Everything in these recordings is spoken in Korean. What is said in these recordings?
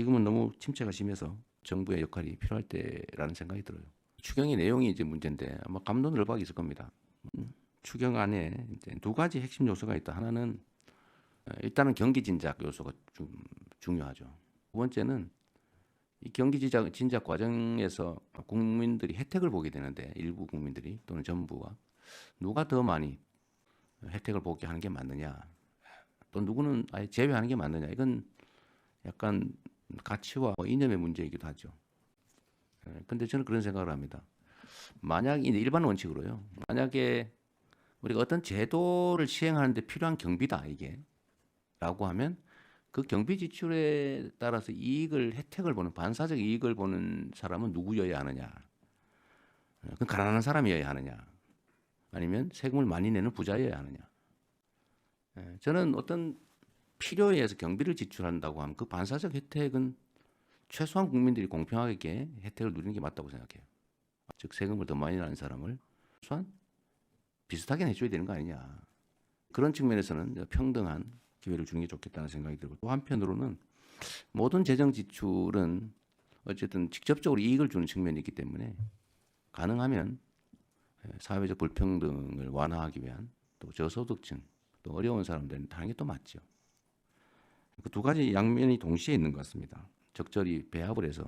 지금은 너무 침체가 심해서 정부의 역할이 필요할 때라는 생각이 들어요. 추경의 내용이 이제 문제인데 아마 감론을박이 있을 겁니다. 음, 추경 안에 이제 두 가지 핵심 요소가 있다. 하나는 어, 일단은 경기 진작 요소가 좀 중요하죠. 두 번째는 이 경기 진작, 진작 과정에서 국민들이 혜택을 보게 되는데 일부 국민들이 또는 정부가 누가 더 많이 혜택을 보게 하는 게 맞느냐 또 누구는 아예 제외하는 게 맞느냐 이건 약간 가치와 이념의 문제이기도 하죠. 예, 근데 저는 그런 생각을 합니다. 만약 이 일반 원칙으로요. 만약에 우리가 어떤 제도를 시행하는데 필요한 경비다 이게 라고 하면 그 경비 지출에 따라서 이익을 혜택을 보는 반사적 이익을 보는 사람은 누구여야 하느냐? 그 가난한 사람이어야 하느냐? 아니면 세금을 많이 내는 부자여야 하느냐? 예, 저는 어떤 필요에 의해서 경비를 지출한다고 하면 그 반사적 혜택은 최소한 국민들이 공평하게 혜택을 누리는 게 맞다고 생각해요. 즉 세금을 더 많이 내는 사람을 최소한 비슷하게 내줘야 되는 거 아니냐. 그런 측면에서는 평등한 기회를 주는 게 좋겠다는 생각이 들고 또 한편으로는 모든 재정 지출은 어쨌든 직접적으로 이익을 주는 측면이 있기 때문에 가능하면 예, 사회적 불평등을 완화하기 위한 또 저소득층 또 어려운 사람들은 게또 맞죠. 그 두 가지 양면이 동시에 있는 것 같습니다. 적절히 배합을 해서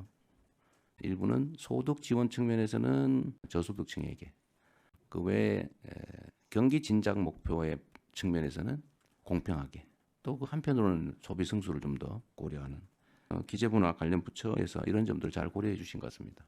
일부는 소득 지원 측면에서는 저소득층에게 그 외에 에, 경기 진작 목표의 측면에서는 공평하게 또 그 한편으로는 소비 승수를 좀 더 고려하는 어, 기재부나 관련 부처에서 이런 점들을 잘 고려해 주신 것 같습니다.